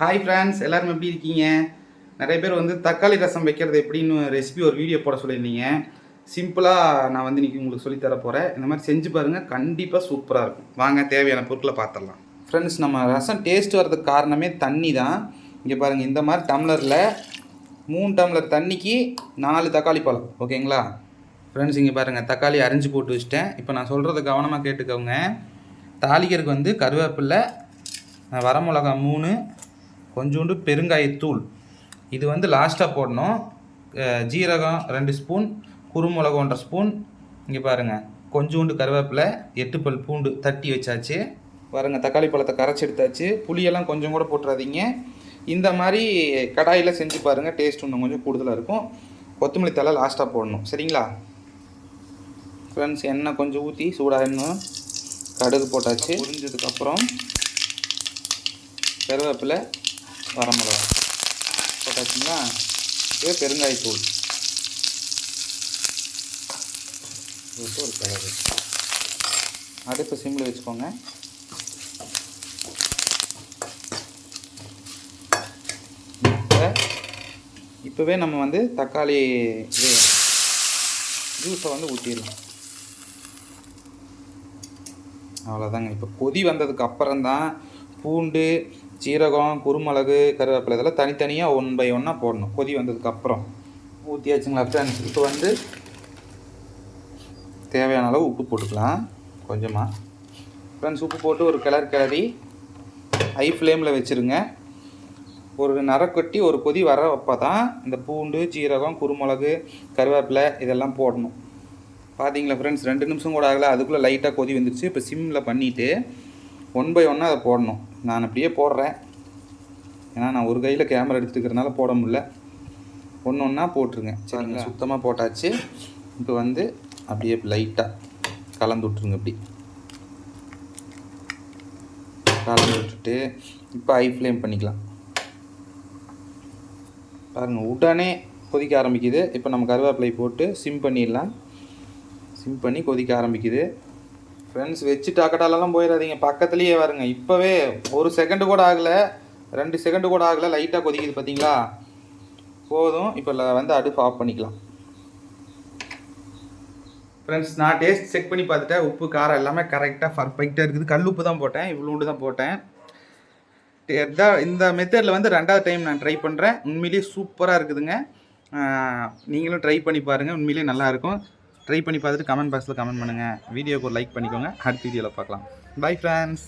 Hi friends எல்லோரும் எப்படி இருக்கீங்க? நிறைய பேர் வந்து தக்காளி ரசம் வைக்கிறது எப்படின்னு ரெசிபி ஒரு வீடியோ போட சொல்லியிருந்தீங்க. சிம்பிளாக நான் வந்து இன்றைக்கி உங்களுக்கு சொல்லித் தர போகிறேன் இந்த மாதிரி செஞ்சு பாருங்கள் கண்டிப்பாக சூப்பராக இருக்கும். வாங்க தேவையான பொருட்களை பார்த்துடலாம் ஃப்ரெண்ட்ஸ் நம்ம ரசம் டேஸ்ட் வர்றதுக்கு காரணமே தண்ணி தான். இங்கே பாருங்கள் இந்த மாதிரி டம்ளரில் மூணு டம்ளர் தண்ணிக்கு நாலு தக்காளி பழம். ஓகேங்களா ஃப்ரெண்ட்ஸ் இங்கே பாருங்கள் தக்காளி அரிஞ்சு போட்டு வச்சிட்டேன். இப்போ நான் சொல்கிறத கவனமாக கேட்டுக்கோங்க. தாளிக்கிறதுக்கு வந்து கருவேப்பிலை வரமிளகா மூணு கொஞ்சோண்டு பெருங்காயத்தூள். இது வந்து லாஸ்ட்டாக போடணும். ஜீரகம் ரெண்டு ஸ்பூன் குருமிளகு ஒன்றரை ஸ்பூன் இங்கே பாருங்கள் கொஞ்சோண்டு கருவேப்பிலை எட்டு பல் பூண்டு தட்டி வச்சாச்சு. பாருங்கள் தக்காளி பழத்தை கரைச்சி எடுத்தாச்சு. புளியெல்லாம் கொஞ்சம் கூட போட்டுறாதீங்க. இந்த மாதிரி கடாயில் செஞ்சு பாருங்கள் டேஸ்ட் இன்னும் கொஞ்சம் கூடுதலாக இருக்கும். கொத்தமல்லி தலை லாஸ்ட்டாக போடணும். சரிங்களா? ஃப்ரெண்ட்ஸ் எண்ணெய் கொஞ்சம் ஊற்றி சூடாக எண்ணெய் கடுகு போட்டாச்சு. புரிஞ்சதுக்கப்புறம் கருவேப்பிலை வரமிளகா. போட்டாச்சுங்களா இது பெருங்காயத்தூள் போட்டு ஒரு கலரு அடுப்பு சிம்மில் வச்சுக்கோங்க. இப்போவே நம்ம வந்து தக்காளி இது ஜூஸை வந்து ஊற்றிடலாம் அவ்வளோதாங்க இப்போ கொதி வந்ததுக்கு அப்புறம் தான் பூண்டு சீரகம் குருமிளகு கருவேப்பிலை இதெல்லாம் தனித்தனியாக ஒன் பை ஒன்னாக போடணும். கொதி வந்ததுக்கப்புறம். ஊற்றியாச்சுங்களா ஃப்ரெண்ட்ஸ் இப்போ வந்து தேவையான அளவு உப்பு போட்டுக்கலாம். கொஞ்சமாக ஃப்ரெண்ட்ஸ் உப்பு போட்டு ஒரு கிளறு கிளறி ஹை ஃப்ளேமில் வச்சுருங்க. ஒரு நரக்கொட்டி ஒரு கொதி வர அப்போ தான் இந்த பூண்டு சீரகம் குருமிளகு கருவேப்பிலை இதெல்லாம் போடணும். பார்த்தீங்களா ஃப்ரெண்ட்ஸ் ரெண்டு நிமிஷம் கூட ஆகலை. அதுக்குள்ளே லைட்டாக கொதி வந்துருச்சு. இப்போ சிம்மில் பண்ணிவிட்டு ஒன் பை ஒன்னாக அதை போடணும். நான் அப்படியே போடுறேன். ஏன்னா நான் ஒரு கையில் கேமரா எடுத்துக்கிறதுனால போட முடியல. ஒன்று ஒன்றா போட்டுருங்க. சரிங்களா? சுத்தமாக போட்டாச்சு. இப்போ வந்து அப்படியே லைட்டாக கலந்து விட்ருங்க இப்படி. கலந்து விட்டுட்டு இப்போ ஹை ஃப்ளேம் பண்ணிக்கலாம். பாருங்கள் உடனே கொதிக்க ஆரம்பிக்குது. இப்போ நம்ம கருவேப்பிலை போட்டு சிம் பண்ணிடலாம். சிம் பண்ணி கொதிக்க ஆரம்பிக்குது. ஃப்ரெண்ட்ஸ் வச்சு டாக்கட்டாலெல்லாம் போயிடாதீங்க பக்கத்துலேயே வருங்க. இப்போவே ஒரு செகண்டு கூட ஆகலை. ரெண்டு செகண்டு கூட ஆகலை. லைட்டாக கொதிக்குது பார்த்தீங்களா போதும். இப்போ வந்து அடுப்பு ஆஃப் பண்ணிக்கலாம். ஃப்ரெண்ட்ஸ் நான் டேஸ்ட் செக் பண்ணி பார்த்துட்டேன். உப்பு காரம் எல்லாமே கரெக்டாக பர்ஃபெக்டாக இருக்குது. கல் உப்பு தான் போட்டேன். இவ்வளோண்டு தான் போட்டேன். இந்த மெத்தடில் வந்து ரெண்டாவது டைம் நான் ட்ரை பண்ணுறேன் உண்மையிலேயே சூப்பராக இருக்குதுங்க. நீங்களும் ட்ரை பண்ணி பாருங்கள் உண்மையிலேயே நல்லாயிருக்கும் ட்ரை பண்ணி பார்த்துட்டு கமெண்ட் பாக்ஸில் கமெண்ட் பண்ணுங்கள் வீடியோக்கு ஒரு லைக் பண்ணிக்கோங்க. அடுத்த வீடியோவில் பார்க்கலாம். Bye friends